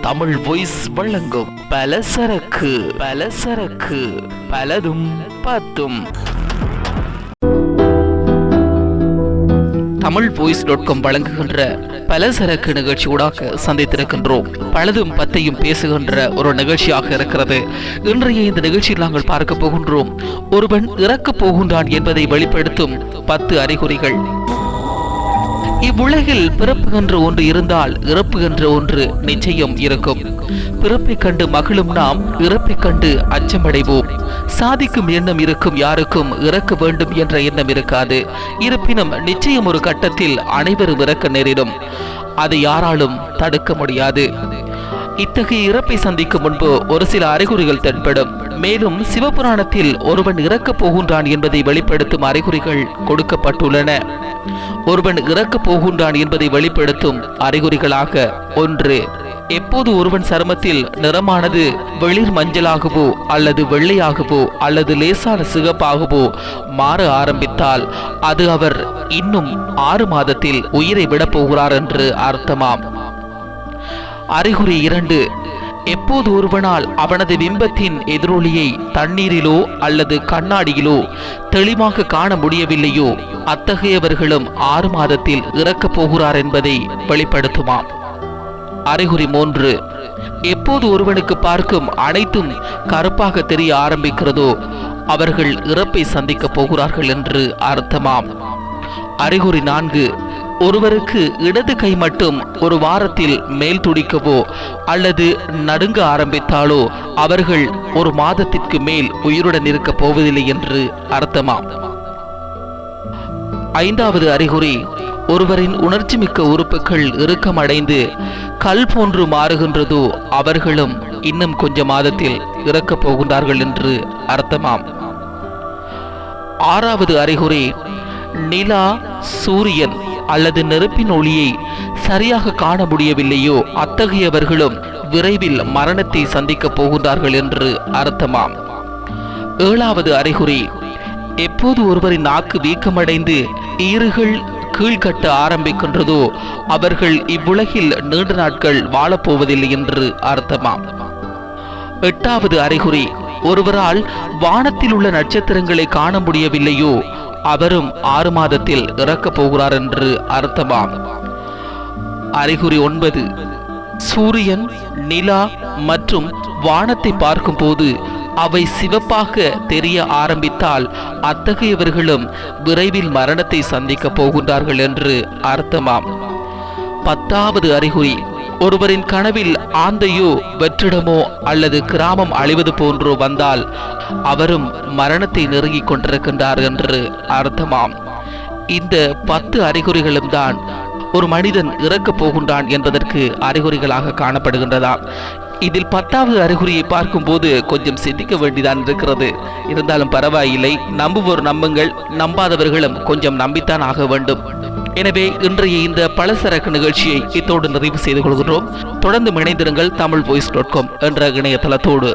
Tamil voice வழங்கும் பலசரக்கு பலசரக்கு பலதும் பத்தும் தமிழ் வாய்ஸ் டாட் காம் வழங்குகின்ற பலசரக்கு நிகழ்ச்சி ஊடாக சந்தித்திருக்கின்றோம். பலதும் பத்தையும் பேசுகின்ற ஒரு நிகழ்ச்சியாக இருக்கிறது. இன்றைய இந்த நிகழ்ச்சியில் நாங்கள் பார்க்க போகின்றோம். ஒருவன் இறக்கப் போகின்றான் என்பதை வெளிப்படுத்தும் பத்து அறிகுறிகள். இவ்வுலகில் பிறப்பு என்று ஒன்று இருந்தால் இறப்பு என்ற ஒன்று நிச்சயம் இருக்கும். பிறப்பை கண்டு மகிழும் நாம் இறப்பை கண்டு அச்சமடைவோம். சாதிக்கும் எண்ணம் இருக்கும் யாருக்கும் இறக்க வேண்டும் என்ற எண்ணம் இருக்காது. இருப்பினும் நிச்சயம் ஒரு கட்டத்தில் அனைவரும் இறக்க நேரிடும். அதை யாராலும் தடுக்க முடியாது. இத்தகைய இறப்பை சந்திக்கும் முன்பு ஒரு சில அறிகுறிகள் தென்படும். மேலும் சிவபுராணத்தில் ஒருவன் இறக்கப் போகின்றான் என்பதை வெளிப்படுத்தும் அறிகுறிகள் கொடுக்கப்பட்டுள்ளன. ஒருவன் இறக்கப் போகின்றான் என்பதை வெளிப்படுத்தும் அறிகுறிகளாக ஒன்று எப்போது ஒருவன் சருமத்தில் நிறமானது வெளிர் மஞ்சளாகவோ அல்லது வெள்ளையாகவோ அல்லது லேசான சிகப்பாகவோ மாற ஆரம்பித்தால் அது அவர் இன்னும் ஆறு மாதத்தில் உயிரை விடப் போகிறார் என்று அர்த்தமாம். அறிகுறி இரண்டு எப்போது ஒருவனால் அவனது பிம்பத்தின் எதிரொலியை தண்ணீரிலோ அல்லது கண்ணாடியிலோ தெளிவாக காண முடியவில்லையோ அத்தகையவர்களும் ஆறு மாதத்தில் இறக்கப் போகிறார் என்பதை வெளிப்படுத்துமாம். அறிகுறி மூன்று எப்போது ஒருவனுக்கு பார்க்கும் அனைத்தும் கருப்பாக தெரிய ஆரம்பிக்கிறதோ அவர்கள் இறப்பை சந்திக்கப் போகிறார்கள் என்று அர்த்தமாம். அறிகுறி நான்கு ஒருவருக்கு இடது கை மட்டும் ஒரு வாரத்தில் மேல் துடிக்கவோ அல்லது நடுங்க ஆரம்பித்தாலோ அவர்கள் ஒரு மாதத்திற்கு மேல் உயிருடன் இருக்கப் போவதில்லை என்று அர்த்தமாம். ஐந்தாவது அறிகுறி ஒருவரின் உணர்ச்சிமிக்க உறுப்புகள் இறுக்கமடைந்து கல் போன்று மாறுகின்றதோ அவர்களும் இன்னும் கொஞ்ச மாதத்தில் இறக்கப் போகின்றார்கள் என்று அர்த்தமாம். ஆறாவது அறிகுறி நிலா சூரியன் அல்லது நெருப்பின் ஒளியை சரியாக காண முடியவில்லையோ அத்தகையவர்களும் விரைவில் மரணத்தை சந்திக்கப் போகின்றார்கள் என்று அர்த்தமாம். ஏழாவது அறிகுறி எப்போது ஒருவரின் நாக்கு வீக்கமடைந்து ஈறுகள் கீழ்கட்ட ஆரம்பிக்கின்றதோ அவர்கள் இவ்வுலகில் நீண்ட நாட்கள் வாழப்போவதில்லை என்று அர்த்தமாம். எட்டாவது அறிகுறி ஒருவரால் வானத்தில் உள்ள நட்சத்திரங்களை காண முடியவில்லையோ அவரும் ஆறு மாதத்தில் இறக்கப் போகிறார் என்று அர்த்தமாம். அறிகுறி ஒன்பது. சூரியன் நிலா மற்றும் வானத்தை பார்க்கும்போது அவை சிவப்பாக தெரிய ஆரம்பித்தால் அத்தகையவர்களும் விரைவில் மரணத்தை சந்திக்கப் போகின்றார்கள் என்று அர்த்தமாம். பத்தாவது அறிகுறி. ஒருவரின் கனவில் ஆந்தையோ வெற்றிடமோ அல்லது கிராமம் அழிவது போன்றோ வந்தால் அவரும் மரணத்தை நெருங்கிக் கொண்டிருக்கின்றார் என்று அர்த்தமாம். இந்த பத்து அறிகுறிகளும் தான் ஒரு மனிதன் இறக்கப் போகின்றான் என்பதற்கு அறிகுறிகளாக காணப்படுகின்றதாம் இதில் பத்தாவது அறிகுறியை பார்க்கும்போது கொஞ்சம் சிந்திக்க வேண்டிதான் இருக்கிறது. இருந்தாலும் பரவாயில்லை நம்புவோர் நம்புங்கள் நம்பாதவர்களும் கொஞ்சம் நம்பித்தான் ஆக வேண்டும். எனவே இன்றைய இந்த பலசரக்கு நிகழ்ச்சியை இத்தோடு நிறைவு செய்து கொள்கிறோம் தொடர்ந்து இணைந்திருங்கள் தமிழ் வாய்ஸ் டாட் காம் என்ற இணையதளத்தோடு.